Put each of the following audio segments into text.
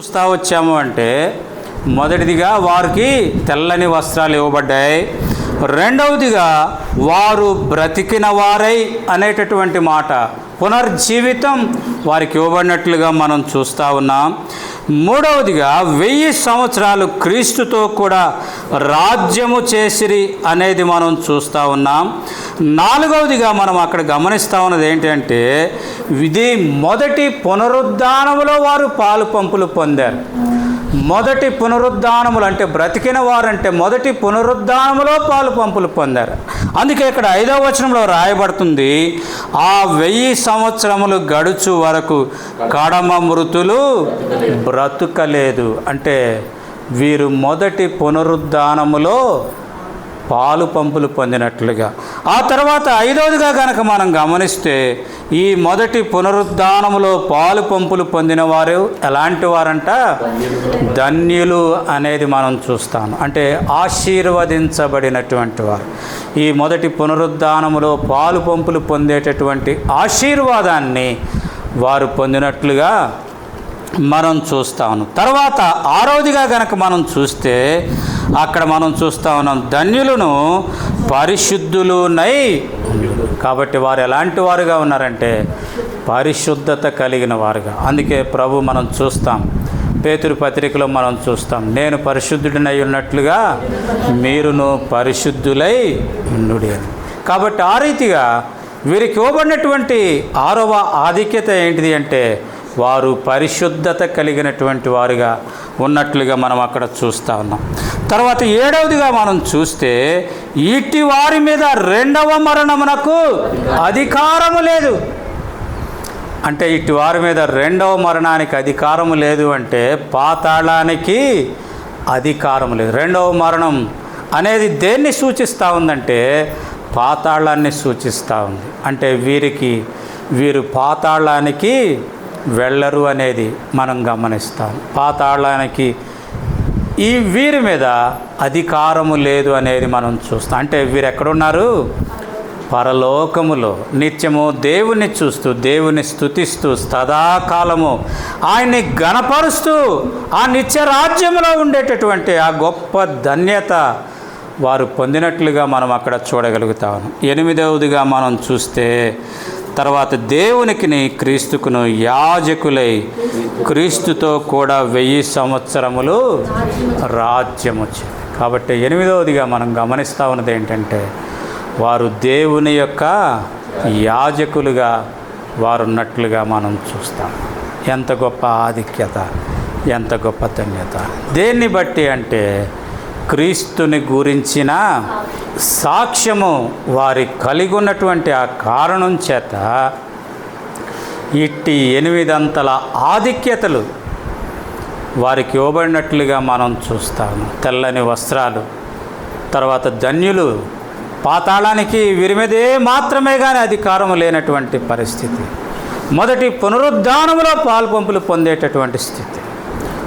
చూస్తా వచ్చాము అంటే మొదటిదిగా వారికి తెల్లని వస్త్రాలు ఇవ్వబడ్డాయి. రెండవదిగా వారు బ్రతికిన వారై అనేటటువంటి మాట పునర్జీవితం వారికి ఇవ్వబడినట్లుగా మనం చూస్తూ ఉన్నాం. మూడవదిగా వెయ్యి సంవత్సరాలు క్రీస్తుతో కూడా రాజ్యము చేసిరి అనేది మనం చూస్తూ ఉన్నాం. నాలుగవదిగా మనం అక్కడ గమనిస్తూ ఉన్నది ఏంటంటే ఇది మొదటి పునరుద్ధానములో వారు పాలు పంపులు పొందారు. మొదటి పునరుద్ధానములు అంటే బ్రతికిన వారంటే మొదటి పునరుద్ధానములో పాలు పంపులు పొందారు. అందుకే ఇక్కడ ఐదవ వచనంలో రాయబడుతుంది ఆ వెయ్యి సంవత్సరములు గడుచు వరకు కడమ మృతులు బ్రతుకలేదు. అంటే వీరు మొదటి పునరుద్ధానములో పాలు పంపులు పొందినట్లుగా. ఆ తర్వాత ఐదవదిగా కనుక మనం గమనిస్తే ఈ మొదటి పునరుద్ధానములో పాలు పంపులు పొందిన వారు ఎలాంటి వారంట? ధన్యులు అనేది మనం చూస్తాం. అంటే ఆశీర్వదించబడినటువంటి వారు. ఈ మొదటి పునరుద్ధానములో పాలు పంపులు పొందేటటువంటి ఆశీర్వాదాన్ని వారు పొందినట్లుగా మనం చూస్తాను తర్వాత ఆరోదిగా గనక మనం చూస్తే అక్కడ మనం చూస్తా ఉన్నాం. ధన్యులను పరిశుద్ధులునై కాబట్టి వారు ఎలాంటి వారుగా ఉన్నారంటే పరిశుద్ధత కలిగిన వారుగా. అందుకే ప్రభు మనం చూస్తాం. పేతురు పత్రికలో మనం చూస్తాం. నేను పరిశుద్ధుడినై ఉన్నట్లుగా మీరును పరిశుద్ధులై ఉండుడి అని. కాబట్టి ఆ రీతిగా వీరికి ఇవ్వబడినటువంటి ఆరవ ఆధిక్యత ఏంటిది అంటే వారు పరిశుద్ధత కలిగినటువంటి వారుగా ఉన్నట్లుగా మనం అక్కడ చూస్తూ ఉన్నాం. తర్వాత ఏడవదిగా మనం చూస్తే ఇట్టి వారి మీద రెండవ మరణమునకు అధికారము లేదు. అంటే ఇటు వారి మీద రెండవ మరణానికి అధికారము లేదు అంటే పాతాళానికి అధికారం లేదు. రెండవ మరణం అనేది దేన్ని సూచిస్తూ ఉందంటే పాతాళాన్ని సూచిస్తూ ఉంది. అంటే వీరికి వీరు పాతాళానికి వెళ్ళరు అనేది మనం గమనిస్తాం. పాతాళానికి ఈ వీరి మీద అధికారము లేదు అనేది మనం చూస్తాం. అంటే వీరు ఎక్కడున్నారు? పరలోకములో. నిత్యము దేవుని చూస్తూ దేవుని స్తుతిస్తూ సదాకాలము ఆయన్ని గణపరుస్తూ ఆ నిత్య రాజ్యంలో ఉండేటటువంటి ఆ గొప్ప ధన్యత వారు పొందినట్లుగా మనం అక్కడ చూడగలుగుతాము. ఎనిమిదవదిగా మనం చూస్తే తర్వాత దేవునికిని క్రీస్తుకును యాజకులై క్రీస్తుతో కూడా వెయ్యి సంవత్సరములు రాజ్యము కాబట్టి ఎనిమిదవదిగా మనం గమనిస్తూ ఉన్నది ఏంటంటే వారు దేవుని యొక్క యాజకులుగా వారున్నట్లుగా మనం చూస్తాం. ఎంత గొప్ప ఆధిక్యత ఎంత గొప్ప ధన్యత. దేన్ని బట్టి అంటే క్రీస్తుని గురించిన సాక్ష్యము వారి కలిగి ఉన్నటువంటి ఆ కారణం చేత ఇట్టి ఎనిమిదంతల ఆధిక్యతలు వారికి ఇవ్వబడినట్లుగా మనం చూస్తాము. తెల్లని వస్త్రాలు తర్వాత ధన్యులు పాతాళానికి విరిమిదే మాత్రమే కానీ అధికారం లేనటువంటి పరిస్థితి. మొదటి పునరుద్ధానములో పాల్పంపులు పొందేటటువంటి స్థితి.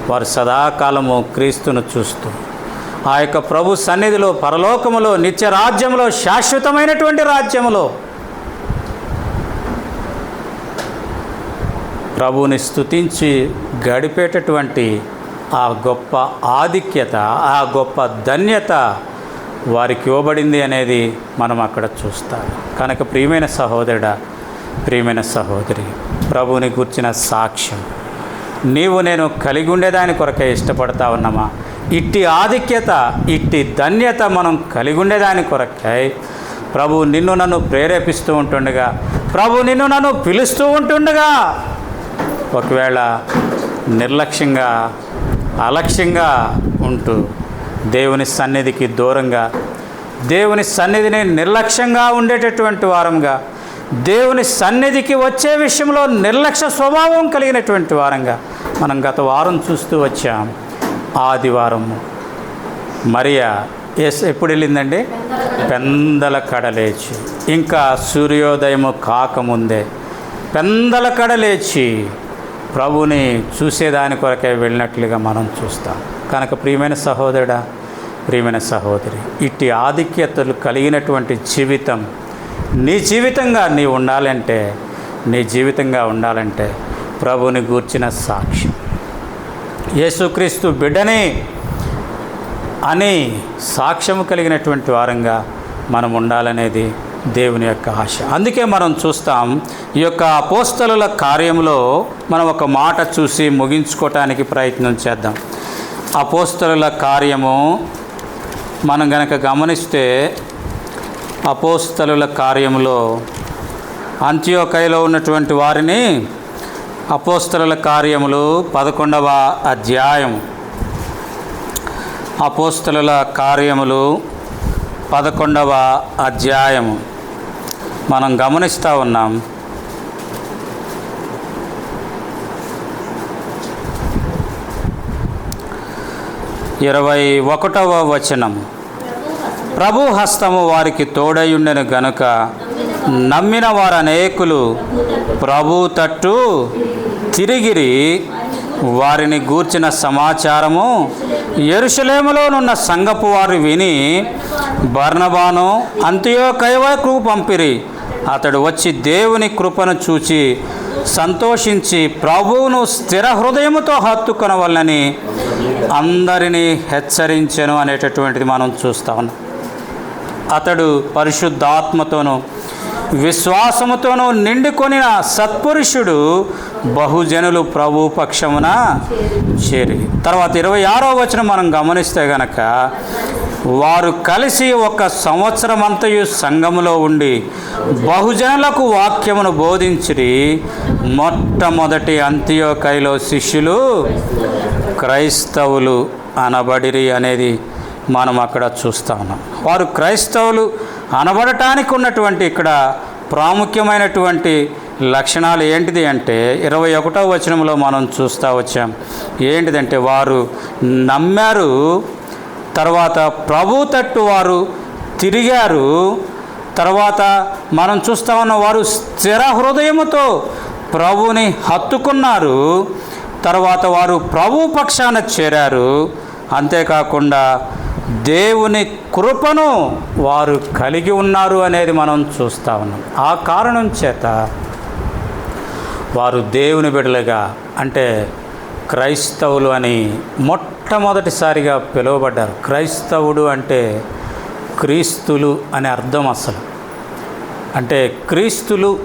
వారు సదాకాలము క్రీస్తును చూస్తూ ఆ యొక్క ప్రభు సన్నిధిలో పరలోకములో నిత్య రాజ్యములో శాశ్వతమైనటువంటి రాజ్యములో ప్రభువుని స్తుతించి గడిపేటటువంటి ఆ గొప్ప ఆధిక్యత ఆ గొప్ప ధన్యత వారికి ఇవ్వబడింది అనేది మనం అక్కడ చూస్తాం. కనుక ప్రియమైన సహోదరుడా ప్రియమైన సహోదరి ప్రభువుని గుర్చిన సాక్ష్యం. నీవు నేను కలిగి ఉండేదాని కొరకే ఇష్టపడతా ఉన్నామా? ఇట్టి ఆధిక్యత ఇట్టి ధన్యత మనం కలిగి ఉండేదాని కొరకై ప్రభు నిన్ను నన్ను ప్రేరేపిస్తూ ఉంటుండగా ప్రభు నిన్ను నన్ను పిలుస్తూ ఉంటుండగా ఒకవేళ నిర్లక్ష్యంగా అలక్ష్యంగా ఉంటూ దేవుని సన్నిధికి దూరంగా దేవుని సన్నిధిని నిర్లక్ష్యంగా ఉండేటటువంటి వారంగా దేవుని సన్నిధికి వచ్చే విషయంలో నిర్లక్ష్య స్వభావం కలిగినటువంటి వారంగా మనం గత వారం చూస్తూ వచ్చాము ఆదివారం. మరియా ఎస్ ఎప్పుడు వెళ్ళిందండి పెందల కడలేచి ఇంకా సూర్యోదయము కాకముందే. పెందల కడలేచి ప్రభుని చూసేదాని కొరకే వెళ్ళినట్లుగా మనం చూస్తాం. కనుక ప్రియమైన సహోదరుడా ప్రియమైన సహోదరి ఇట్టి ఆధిక్యతలు కలిగినటువంటి జీవితం నీ జీవితంగా నీ ఉండాలంటే నీ జీవితంగా ఉండాలంటే ప్రభుని గూర్చిన సాక్ష్యం. యేసుక్రీస్తు బిడ్డని అని సాక్ష్యము కలిగినటువంటి వారంగా మనం ఉండాలనేది దేవుని యొక్క ఆశ. అందుకే మనం చూస్తాం ఈ యొక్క అపోస్తలుల కార్యంలో మనం ఒక మాట చూసి ముగించుకోవటానికి ప్రయత్నం చేద్దాం. అపోస్తలుల కార్యము మనం గనక గమనిస్తే అపోస్తలుల కార్యంలో అంత్యోకైలో ఉన్నటువంటి వారిని అపోస్తల కార్యములు పదకొండవ అధ్యాయం అపోస్తల కార్యములు పదకొండవ అధ్యాయము. మనం గమనిస్తూ ఉన్నాం. ఇరవై ఒకటవ వచనం ప్రభు హస్తము వారికి తోడయుండెను గనుక నమ్మిన వారు అనేకులు ప్రభు తట్టు తిరిగిరి వారిని గూర్చిన సమాచారము ఎరుషలేములోనున్న సంగపు వారు విని వర్ణభానో అంతయో కైవకు పంపిరి. అతడు వచ్చి దేవుని కృపను చూచి సంతోషించి ప్రభువును స్థిర హృదయముతో హత్తుకొనవలనని అందరినీ హెచ్చరించెను అనేటటువంటిది మనం చూస్తా ఉన్నాం. అతడు పరిశుద్ధాత్మతోనూ విశ్వాసముతోనూ నిండుకొనిన సత్పురుషుడు బహుజనులు ప్రభు పక్షమున చేరి. తర్వాత ఇరవై ఆరో వచనం మనం గమనిస్తే గనక వారు కలిసి ఒక సంవత్సరమంతయు సంఘములో ఉండి బహుజనులకు వాక్యమును బోధించిరి. మొట్టమొదటి అంత్యోకైలో శిష్యులు క్రైస్తవులు అనబడిరి అనేది మనం అక్కడ చూస్తా ఉన్నాం. వారు క్రైస్తవులు అనబడటానికి ఉన్నటువంటి ఇక్కడ ప్రాముఖ్యమైనటువంటి లక్షణాలు ఏంటిది అంటే ఇరవై ఒకటో వచనంలో మనం చూస్తూ వచ్చాం. ఏంటిదంటే వారు నమ్మారు తర్వాత ప్రభు తట్టు వారు తిరిగారు తర్వాత మనం చూస్తా ఉన్న వారు స్థిర హృదయముతో ప్రభుని హత్తుకున్నారు తర్వాత వారు ప్రభు పక్షాన చేరారు. అంతేకాకుండా దేవుని కృపను వారు కలిగి ఉన్నారు అనేది మనం చూస్తూ ఉన్నాం. ఆ కారణం చేత వారు దేవుని బిడ్డలుగా అంటే క్రైస్తవులు అని మొట్టమొదటిసారిగా పిలువబడ్డారు. క్రైస్తవుడు అంటే క్రీస్తులు అనే అర్థం అసలు. అంటే క్రీస్తులు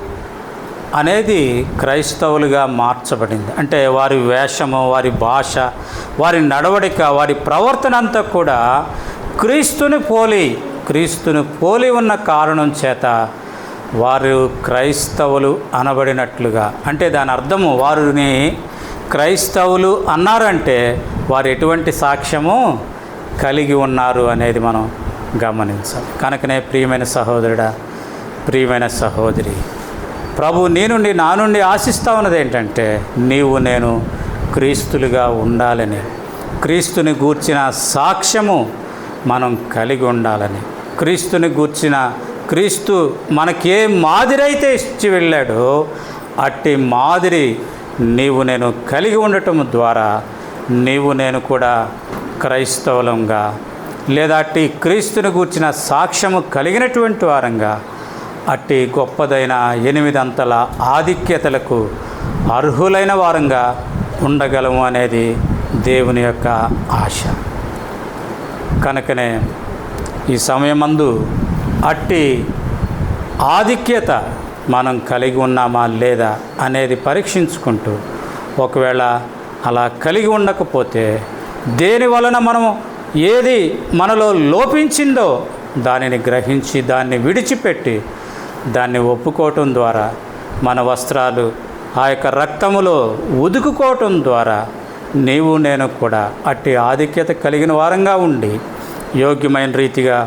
అనేది క్రైస్తవులుగా మార్చబడింది. అంటే వారి వేషము వారి భాష వారి నడవడిక వారి ప్రవర్తన అంతా కూడా క్రీస్తుని పోలి క్రీస్తుని పోలి ఉన్న కారణం చేత వారు క్రైస్తవులు అనబడినట్లుగా. అంటే దాని అర్థము వారిని క్రైస్తవులు అన్నారంటే వారు ఎటువంటి సాక్ష్యము కలిగి ఉన్నారు అనేది మనం గమనించాలి కనుకనే ప్రియమైన సహోదరుడా ప్రియమైన సహోదరి ప్రభు నీ నుండి నా నుండి ఆశిస్తా ఉన్నది ఏంటంటే నీవు నేను క్రీస్తులుగా ఉండాలని క్రీస్తుని గూర్చిన సాక్ష్యము మనం కలిగి ఉండాలని క్రీస్తుని గూర్చిన క్రీస్తు మనకే మాదిరి అయితే ఇచ్చి వెళ్ళాడో అట్టి మాదిరి నీవు నేను కలిగి ఉండటం ద్వారా నీవు నేను కూడా క్రైస్తవులంగా లేదా అట్టి క్రీస్తుని గూర్చిన సాక్ష్యము కలిగినటువంటి వారంగా అట్టి గొప్పదైన ఎనిమిదంతల ఆధిక్యతలకు అర్హులైన వారంగా ఉండగలము అనేది దేవుని యొక్క ఆశ. కనుకనే ఈ సమయమందు అట్టి ఆధిక్యత మనం కలిగి ఉన్నామా లేదా అనేది పరీక్షించుకుంటూ ఒకవేళ అలా కలిగి ఉండకపోతే దేని వలన మనం ఏది మనలో లోపించిందో దానిని గ్రహించి దాన్ని విడిచిపెట్టి దాన్ని ఒప్పుకోవటం ద్వారా మన వస్త్రాలు ఆ యొక్క రక్తములో ఉదుకుకోవటం ద్వారా నీవు నేను కూడా అట్టి ఆధిక్యత కలిగిన వారంగా ఉండి యోగ్యమైన రీతిగా